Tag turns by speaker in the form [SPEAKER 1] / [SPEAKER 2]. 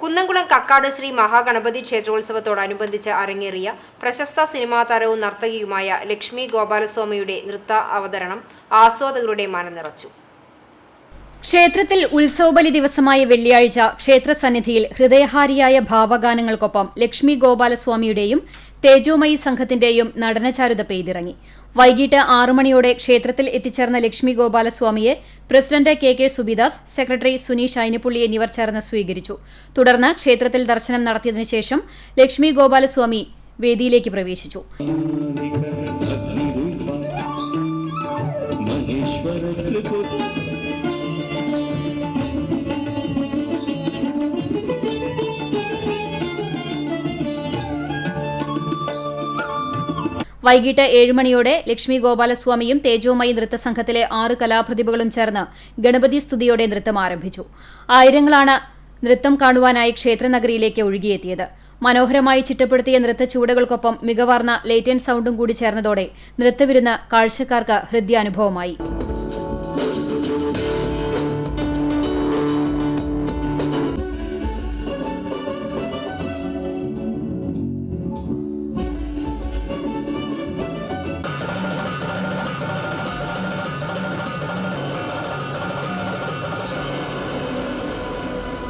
[SPEAKER 1] കുന്നംകുളം കക്കാട് ശ്രീ മഹാഗണപതി ക്ഷേത്രോത്സവത്തോടനുബന്ധിച്ച് അരങ്ങേറിയ പ്രശസ്ത സിനിമാ താരവും നർത്തകിയുമായ ലക്ഷ്മി ഗോപാലസ്വാമിയുടെ നൃത്ത അവതരണം ആസ്വാദകരുടെ മനം നിറച്ചു
[SPEAKER 2] ക്ഷേത്രത്തിൽ ഉത്സവബലി ദിവസമായ വെള്ളിയാഴ്ച ക്ഷേത്രസന്നിധിയിൽ ഹൃദയഹാരിയായ ഭാവഗാനങ്ങൾക്കൊപ്പം ലക്ഷ്മി ഗോപാലസ്വാമിയുടെയും തേജോമയി സംഘത്തിന്റെയും നടനചാരുത പെയ്തിറങ്ങി. വൈകിട്ട് ആറു മണിയോടെ ക്ഷേത്രത്തിൽ എത്തിച്ചേർന്ന Lakshmi ഗോപാലസ്വാമിയെ president K K Subidas secretary Suneesh Ainappulli എന്നിവർ ചേർന്ന് സ്വീകരിച്ചു. തുടർന്ന് ക്ഷേത്രത്തിൽ ദർശനം നടത്തിയതിനു ശേഷം ലക്ഷ്മി ഗോപാലസ്വാമി വേദിയിലേക്ക് പ്രവേശിച്ചു. വൈകിട്ട് ഏഴ് മണിയോടെ ലക്ഷ്മി ഗോപാലസ്വാമിയും തേജോമയി നൃത്തസംഘത്തിലെ ആറ് കലാപ്രതിഭകളും ചേർന്ന് ഗണപതി സ്തുതിയോടെ നൃത്തം ആരംഭിച്ചു. ആയിരങ്ങളാണ് നൃത്തം കാണുവാനായി ക്ഷേത്രനഗരിയിലേക്ക് ഒഴുകിയെത്തിയത്. മനോഹരമായി ചിട്ടപ്പെടുത്തിയ നൃത്ത ചുവടുകൾക്കൊപ്പം മികവാർന്ന ലേറ്റൻ സൗണ്ടും കൂടി ചേർന്നതോടെ നൃത്തവിരുന്ന് കാഴ്ചക്കാർക്ക് ഹൃദ്യാനുഭവമായി.